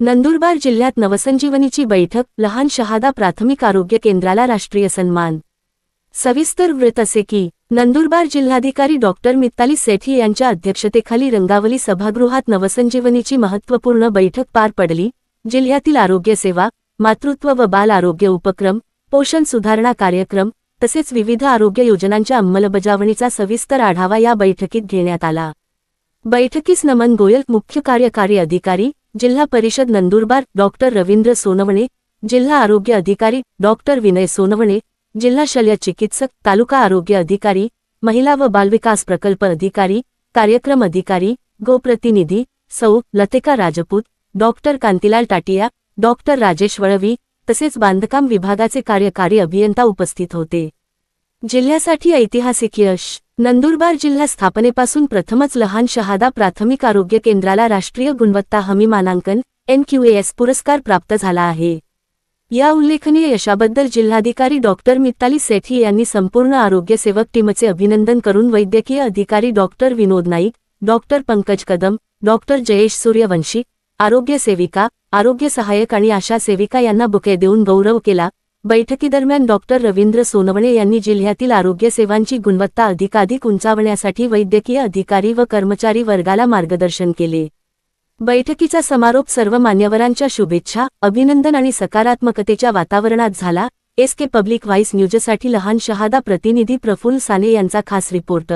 नंदुरबार जिल्ह्यात नवसंजीवनीची बैठक लहान शहादा प्राथमिक आरोग्य केंद्राला राष्ट्रीय सन्मान. सविस्तर वृत्त असे की नंदुरबार जिल्हाधिकारी डॉक्टर मित्ताली सेठी यांच्या अध्यक्षतेखाली रंगावली सभागृहात नवसंजीवनीची महत्त्वपूर्ण बैठक पार पडली. जिल्ह्यातील आरोग्य सेवा मातृत्व व बाल आरोग्य उपक्रम पोषण सुधारणा कार्यक्रम तसेच विविध आरोग्य योजनांच्या अंमलबजावणीचा सविस्तर आढावा या बैठकीत घेण्यात आला. बैठकीस नमन गोयल मुख्य कार्यकारी अधिकारी जिल्हा परिषद नंदुरबार डॉक्टर रवींद्र सोनवणे जिल्हा आरोग्य अधिकारी डॉक्टर विनय सोनवणे जिल्हा शल्य चिकित्सक तालुका आरोग्य अधिकारी महिला व बालविकास प्रकल्प अधिकारी कार्यक्रम अधिकारी गोप्रतिनिधी सौ लतिका राजपूत डॉक्टर कांतीलाल टाटिया डॉक्टर राजेश वळवी तसेच बांधकाम विभागाचे कार्यकारी अभियंता उपस्थित होते. जिल्ह्यासाठी ऐतिहासिक यश नंदुरबार जिल्हा स्थापनेपासून प्रथमच लहान शहादा प्राथमिक आरोग्य केंद्राला राष्ट्रीय गुणवत्ता हमी मानांकन एनक्यूएस पुरस्कार प्राप्त झाला आहे. या उल्लेखनीय यशाबद्दल जिल्हाधिकारी डॉक्टर मित्ताली सेठी यांनी संपूर्ण आरोग्य सेवक टीमचे अभिनंदन करून वैद्यकीय अधिकारी doctor Vinod Naik doctor Pankaj Kadam doctor Jayesh Suryavanshi आरोग्य सेविका आरोग्य सहाय्यक आणि आशा सेविका यांना बुके देऊन गौरव केला. बैठकीदरम्यान डॉक्टर रवींद्र सोनवणे यांनी जिल्ह्यातील आरोग्य सेवांची गुणवत्ता अधिकाधिक उंचावण्यासाठी वैद्यकीय अधिकारी व कर्मचारी वर्गाला मार्गदर्शन केले. बैठकीचा समारोप सर्व मान्यवरांच्या शुभेच्छा अभिनंदन आणि सकारात्मकतेच्या वातावरणात झाला. एस के पब्लिक व्हाईस न्यूजसाठी लहान शहादा प्रतिनिधी प्रफुल्ल साने यांचा खास रिपोर्ट.